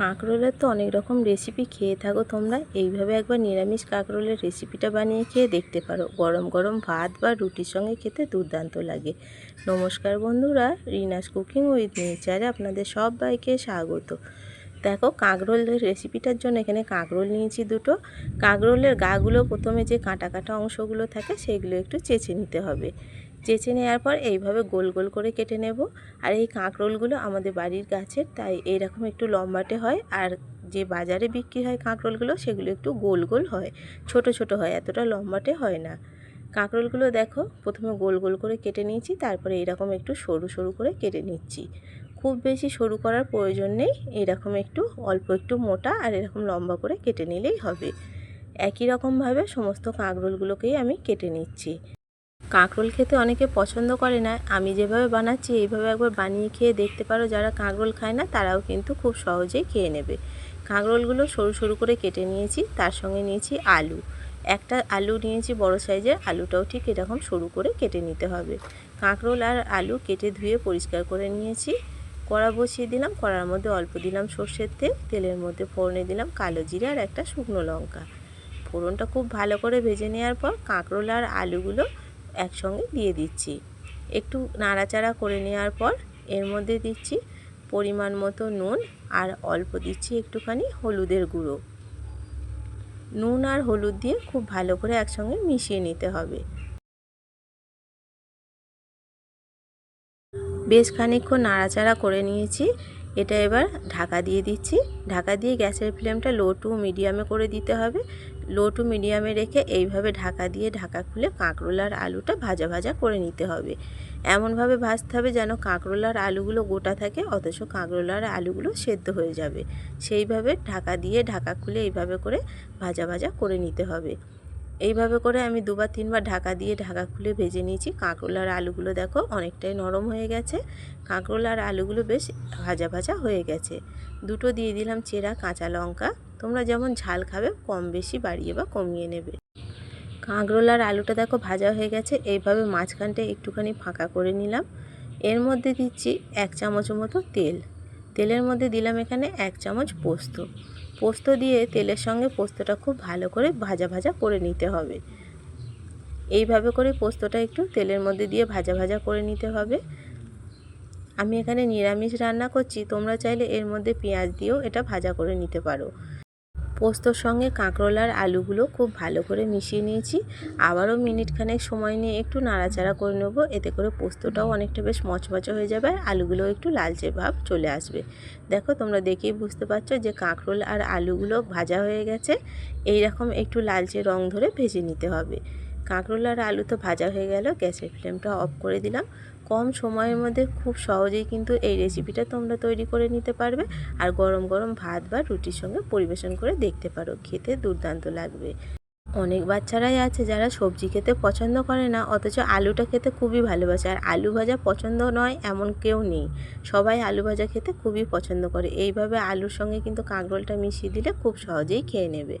কাঁকরোলের তো অনেক রকম রেসিপি খেয়ে থাকো তোমরা। এইভাবে একবার নিরামিষ কাঁকরোলের রেসিপিটা বানিয়ে খেয়ে দেখতে পারো। গরম গরম ভাত বা রুটির সঙ্গে খেতে দুর্দান্ত লাগে। নমস্কার বন্ধুরা, রিনাস কুকিং উইথ নেচারে আপনাদের সব সবাইকে স্বাগত। দেখো, কাঁকরোলের রেসিপিটার জন্য এখানে কাঁকরোল নিয়েছি দুটো। কাঁকরোলের গাগুলো প্রথমে যে কাঁটা কাঁটা অংশগুলো থাকে, সেগুলো একটু চেঁচে নিতে হবে। চেঁচে নেওয়ার পর এইভাবে গোল গোল করে কেটে নেব। আর এই কাঁকরোলগুলো আমাদের বাড়ির গাছের, তাই এইরকম একটু লম্বাটে হয়। আর যে বাজারে বিক্রি হয় কাঁকরোলগুলো, সেগুলো একটু গোল গোল হয়। ছোট ছোট হয়, এতটা লম্বাটে হয় না। কাঁকরোলগুলো দেখো, প্রথমে গোল গোল করে কেটে নিয়েছি, তারপরে এরকম একটু সরু সরু করে কেটে নিচ্ছি। খুব বেশি সরু করার প্রয়োজন নেই, এরকম একটু অল্প একটু মোটা আর এরকম লম্বা করে কেটে নিলেই হবে। একই রকমভাবে সমস্ত কাঁকরোলগুলোকেই আমি কেটে নিচ্ছি। কাঁকরোল খেতে অনেকে পছন্দ করে না। আমি যেভাবে বানাচ্ছি, এইভাবে একবার বানিয়ে খেয়ে দেখতে পারো, যারা কাঁকরোল খায় না, তারাও কিন্তু খুব সহজেই খেয়ে নেবে। কাঁকরোলগুলো সরু সরু করে কেটে নিয়েছি, তার সঙ্গে নিয়েছি আলু। একটা আলু নিয়েছি বড় সাইজের, আলুটাও ঠিক এরকম সরু করে কেটে নিতে হবে। কাঁকরোল আর আলু কেটে ধুয়ে পরিষ্কার করে নিয়েছি। কড়া বসিয়ে দিলাম, কড়ার মধ্যে অল্প দিলাম সর্ষের তেল, তেলের মধ্যে ফোড়নে দিলাম কালো জিরে আর একটা শুকনো লঙ্কা। ফোড়নটা খুব ভালো করে ভেজে নেওয়ার পর কাঁকরোল আর আলুগুলো একসঙ্গে দিয়ে দিচ্ছি। একটু নাড়াচাড়া করে নেওয়ার পর এর মধ্যে দিচ্ছি পরিমাণ মতো নুন আর অল্প দিচ্ছি একটুখানি হলুদের গুঁড়ো। নুন আর হলুদ দিয়ে খুব ভালো করে একসঙ্গে মিশিয়ে নিতে হবে। বেশ খানিকক্ষণ নাড়াচাড়া করে নিয়েছি। এটা এবার ঢাকা দিয়ে দিচ্ছি। ঢাকা দিয়ে গ্যাসের ফ্লেমটা লো টু মিডিয়ামে করে দিতে হবে। লো টু মিডিয়ামে রেখে এইভাবে ঢাকা দিয়ে ঢাকা খুলে কাঁকরোল আর আলুটা ভাজা ভাজা করে নিতে হবে। এমনভাবে ভাজতে হবে যেন কাঁকরোল আর আলুগুলো গোটা থাকে, অথচ কাঁকরোল আর আলুগুলো সেদ্ধ হয়ে যাবে। সেইভাবে ঢাকা দিয়ে ঢাকা খুলে এইভাবে করে ভাজা ভাজা করে নিতে হবে। এইভাবে করে আমি দুবার তিনবার ঢাকা দিয়ে ঢাকা খুলে ভেজে নিয়েছি। কাঁকরোল আর আলুগুলো দেখো অনেকটাই নরম হয়ে গেছে। কাঁকরোল আর আলুগুলো বেশ ভাজা ভাজা হয়ে গেছে। দুটো দিয়ে দিলাম চেরা কাঁচা লঙ্কা। তোমরা যেমন ঝাল খাবে কম বেশি বাড়িয়ে বা কমিয়ে নেবে। কাঁকরোল আর আলুটা দেখো ভাজা হয়ে গেছে। এইভাবে মাঝখানটা একটুখানি ফাঁকা করে নিলাম। এর মধ্যে দিচ্ছি এক চামচ মতো তেল। তেলের মধ্যে দিলাম এখানে এক চামচ পোস্ত। পোস্ত দিয়ে তেলের সঙ্গে পোস্তটা খুব ভালো করে ভাজা ভাজা করে নিতে হবে। এইভাবে করে পোস্তটা একটু তেলের মধ্যে দিয়ে ভাজা ভাজা করে নিতে হবে। আমি এখানে নিরামিষ রান্না করছি, তোমরা চাইলে এর মধ্যে পেঁয়াজ দিয়েও এটা ভাজা করে নিতে পারো। পোস্তর সঙ্গে কাঁকরোল আর আলুগুলো খুব ভালো করে মিশিয়ে নিয়েছি। আবারও মিনিটখানেক সময় নিয়ে একটু নাড়াচাড়া করে নেব। এতে করে পোস্তটাও অনেকটা বেশ মচমচে হয়ে যাবে। আলুগুলো একটু লালচে ভাব চলে আসবে। দেখো তোমরা দেখেই বুঝতে পারছ যে কাঁকরোল আর আলুগুলো ভাজা হয়ে গেছে। এই রকম একটু লালচে রং ধরে ভেজে নিতে হবে। কাঁকরোল আর আলু তো ভাজা হয়ে গেল, গ্যাসের ফ্লেমটা অফ করে দিলাম। কম সময়ের মধ্যে খুব সহজেই কিন্তু এই রেসিপিটা তোমরা তৈরি করে নিতে পারবে আর গরম গরম ভাত বা রুটির সঙ্গে পরিবেশন করে দেখতে পারো, খেতে দুর্দান্ত লাগবে। অনেক বাচ্চারাই আছে যারা সবজি খেতে পছন্দ করে না, অথচ আলুটা খেতে খুবই ভালোবাসে আর আলু ভাজা পছন্দ নয় এমন কেউ নেই। সবাই আলু ভাজা খেতে খুবই পছন্দ করে, এইভাবে আলুর সঙ্গে কিন্তু কাঁকরোলটা মিশিয়ে দিলে খুব সহজেই খেয়ে নেবে।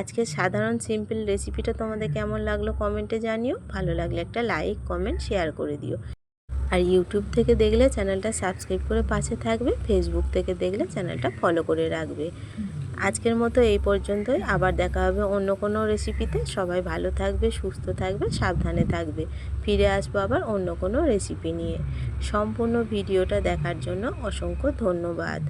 আজকে সাধারণ সিম্পল রেসিপিটা তোমাদের কেমন লাগল কমেন্টে জানিও। ভালো লাগলে একটা লাইক কমেন্ট শেয়ার করে দিও। আর ইউটিউব থেকে দেখলে চ্যানেলটা সাবস্ক্রাইব করে পাশে থাকবে ফেসবুক থেকে দেখলে চ্যানেলটা ফলো করে রাখবে। আজকের মতো এই পর্যন্তই। আবার দেখা হবে অন্য কোনো রেসিপিতে সবাই ভালো থাকবে, সুস্থ থাকবে, সাবধানে থাকবে। ফিরে আসব আবার অন্য কোনো রেসিপি নিয়ে। সম্পূর্ণ ভিডিওটা দেখার জন্য অসংখ্য ধন্যবাদ।